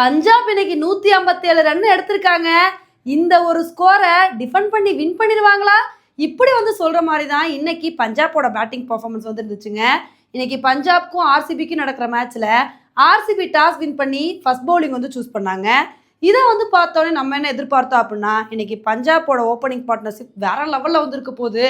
பஞ்சாப் இன்னைக்கு நூற்றி ஐம்பத்தேழு ரன் எடுத்திருக்காங்க. இந்த ஒரு ஸ்கோரை டிஃபெண்ட் பண்ணி வின் பண்ணிடுவாங்களா? இப்படி வந்து சொல்கிற மாதிரி தான் இன்னைக்கு பஞ்சாபோட பேட்டிங் பர்ஃபார்மன்ஸ் வந்து இருந்துச்சுங்க இன்னைக்கு பஞ்சாப்க்கும் ஆர்சிபிக்கும் நடக்கிற மேட்ச்சில் ஆர்சிபி டாஸ் வின் பண்ணி ஃபர்ஸ்ட் பவுலிங் வந்து சூஸ் பண்ணாங்க. இதை வந்து பார்த்தோன்னே நம்ம என்ன எதிர்பார்த்தோம் அப்படின்னா இன்னைக்கு பஞ்சாப்போட ஓப்பனிங் பார்ட்னர்ஷிப் வேற லெவலில் வந்து போகுது.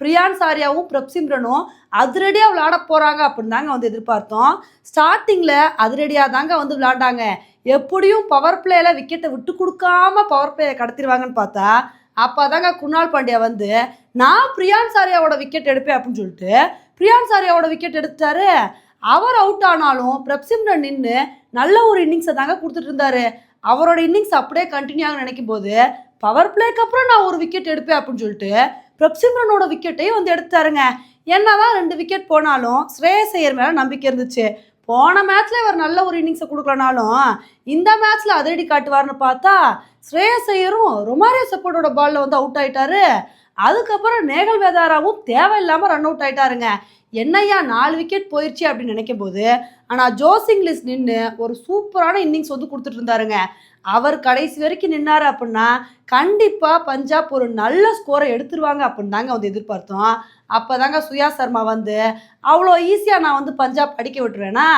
பிரியான் சாரியாவும் பிரப்சிம்ரனும் அதிரடியாக விளையாட போகிறாங்க அப்படின்னு தாங்க வந்து எதிர்பார்த்தோம். ஸ்டார்டிங்கில் அதிரடியாக தாங்க வந்து விளையாண்டாங்க. எப்படியும் பவர் பிளேயில் விக்கெட்டை விட்டு கொடுக்காம பவர் பிளேயை கடத்திடுவாங்கன்னு பார்த்தா அப்போ தாங்க குணால் பாண்டியா வந்து நான் பிரியான் சாரியாவோட விக்கெட் எடுப்பேன் அப்படின்னு சொல்லிட்டு பிரியான் சாரியாவோட விக்கெட் எடுத்தாரு அவர் அவுட் ஆனாலும் பிரப்சிம்ரன் நின்று நல்ல ஒரு இன்னிங்ஸை தாங்க கொடுத்துட்டு இருந்தாரு. அவரோட இன்னிங்ஸ் அப்படியே கண்டினியூ ஆக நினைக்கும் போது பவர் பிளேக்கு அப்புறம் நான் ஒரு விக்கெட் எடுப்பேன் அப்படின்னு சொல்லிட்டு பிரப்சிம்ரனோட விக்கெட்டையும் வந்து எடுத்தாருங்க என்னதான் ரெண்டு விக்கெட் போனாலும் ஸ்ரேயஸ் ஐயர் மேலே நம்பிக்கை இருந்துச்சு. போன மேட்ச்ல இவர் நல்ல ஒரு இன்னிங்ஸை கொடுக்கலனாலும் இந்த மேட்ச்ல அதிரடி காட்டுவார்னு பார்த்தா ஸ்ரேயஸ் ஐயரும் ரொமாரியோ சப்போர்ட்டோட பால்ல வந்து அவுட் ஆயிட்டாரு. அதுக்கப்புறம் நேகல் வேதாராவும் தேவையில்லாமல் ரன் அவுட் ஆயிட்டாருங்க. என்னையா நாலு விக்கெட் போயிடுச்சு அப்படின்னு நினைக்கும் போது ஆனால் ஜோசிங்லிஸ் நின்று ஒரு சூப்பரான இன்னிங்ஸ் வந்து கொடுத்துட்டு இருந்தாருங்க. அவர் கடைசி வரைக்கும் நின்னார் அப்படின்னா கண்டிப்பாக பஞ்சாப் ஒரு நல்ல ஸ்கோரை எடுத்துருவாங்க அப்படின்னு தாங்க வந்து எதிர்பார்த்தோம். அப்போ தாங்க சுயா சர்மா வந்து அவ்வளோ ஈஸியாக நான் வந்து பஞ்சாப் அடிக்க விட்டுருவேன்னா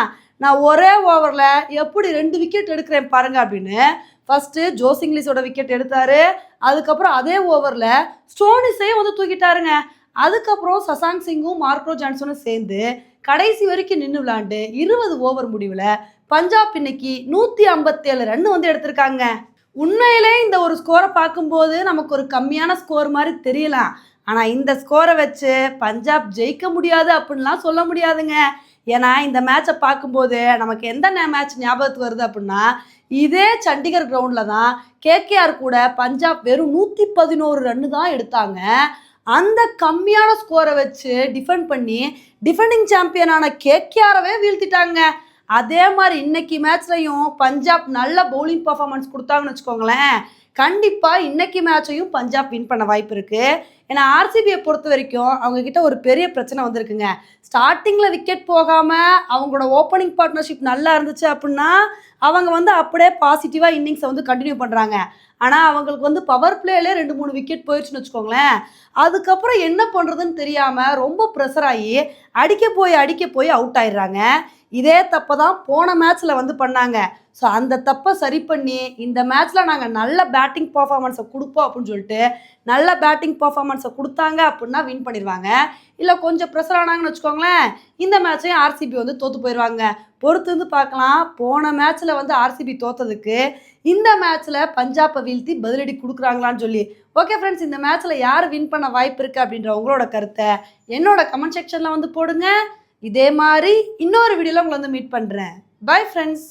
நான் ஒரே ஓவரில் எப்படி ரெண்டு விக்கெட் எடுக்கிறேன் பாருங்க அப்படின்னு ஃபஸ்ட்டு ஜோஸ் இங்கிலீஷோட விக்கெட் எடுத்தாரு. அதுக்கப்புறம் அதே ஓவரில் ஸ்டோனிஸையும் வந்து தூக்கிட்டாருங்க. அதுக்கப்புறம் சசாங் சிங்கும் மார்க்ரோ ஜான்சனும் சேர்ந்து கடைசி வரைக்கும் நின்று விளாண்டு இருபது ஓவர் முடிவில் பஞ்சாப் இன்னைக்கு நூற்றி ஐம்பத்தேழு ரன் வந்து எடுத்திருக்காங்க. உண்மையிலே இந்த ஒரு ஸ்கோரை பார்க்கும்போது நமக்கு ஒரு கம்மியான ஸ்கோர் மாதிரி தெரியலாம். ஆனால் இந்த ஸ்கோரை வச்சு பஞ்சாப் ஜெயிக்க முடியாது அப்படின்லாம் சொல்ல முடியாதுங்க. ஏன்னா இந்த மேட்சை பார்க்கும்போது நமக்கு எந்த மேட்ச் ஞாபகத்துக்கு வருது அப்படின்னா இதே சண்டிகர் கிரவுண்டில் தான் கேகேஆர் கூட பஞ்சாப் வெறும் நூற்றி பதினோரு ரன்னு தான் எடுத்தாங்க. அந்த கம்மியான ஸ்கோரை வச்சு டிஃபெண்ட் பண்ணி டிஃபெண்டிங் சாம்பியனான கேகேஆரவே வீழ்த்திட்டாங்க. அதே மாதிரி இன்னைக்கு மேட்ச்லையும் பஞ்சாப் நல்ல பவுலிங் பர்ஃபார்மன்ஸ் கொடுத்தாங்கன்னு வச்சுக்கோங்களேன். கண்டிப்பாக இன்னைக்கு மேட்சையும் பஞ்சாப் வின் பண்ண வாய்ப்பு இருக்குது ஏன்னா ஆர்சிபியை பொறுத்த வரைக்கும் அவங்கக்கிட்ட ஒரு பெரிய பிரச்சனை வந்திருக்குங்க. ஸ்டார்டிங்கில் விக்கெட் போகாமல் அவங்களோட ஓப்பனிங் பார்ட்னர்ஷிப் நல்லா இருந்துச்சு அப்படின்னா அவங்க வந்து அப்படியே பாசிட்டிவாக இன்னிங்ஸை வந்து கண்டினியூ பண்ணுறாங்க ஆனால் அவங்களுக்கு வந்து பவர் பிளேலே ரெண்டு மூணு விக்கெட் போயிடுச்சுன்னு வச்சுக்கோங்களேன். அதுக்கப்புறம் என்ன பண்ணுறதுன்னு தெரியாமல் ரொம்ப ப்ரெஷர் ஆகி அடிக்க போய் அடிக்க போய் அவுட் ஆயிடுறாங்க. இதே தப்பை தான் போன மேட்ச்சில் வந்து பண்ணாங்க. ஸோ அந்த தப்பை சரி பண்ணி இந்த மேட்ச்சில் நாங்கள் நல்ல பேட்டிங் பர்ஃபார்மன்ஸை கொடுப்போம் அப்படின்னு சொல்லிட்டு நல்ல பேட்டிங் பர்ஃபார்மன்ஸை கொடுத்தாங்க அப்படின்னா வின் பண்ணிடுவாங்க. இல்லை கொஞ்சம் ப்ரெஷர் ஆனாங்கன்னு வச்சுக்கோங்களேன் இந்த மேட்சையும் ஆர்சிபி வந்து தோற்று போயிடுவாங்க. பொறுத்து வந்து பார்க்கலாம். போன மேட்ச்சில் வந்து ஆர்சிபி தோத்ததுக்கு இந்த மேட்ச்சில் பஞ்சாப்பை வீழ்த்தி பதிலடி கொடுக்குறாங்களான்னு சொல்லி. ஓகே ஃப்ரெண்ட்ஸ் இந்த மேட்ச்சில் யார் வின் பண்ண வாய்ப்பு இருக்குது அப்படின்ற உங்களோட கருத்தை என்னோட கமெண்ட் செக்ஷனில் வந்து போடுங்க. இதே மாதிரி இன்னொரு வீடியோவில் உங்களை வந்து மீட் பண்ணுறேன் பை ஃப்ரெண்ட்ஸ்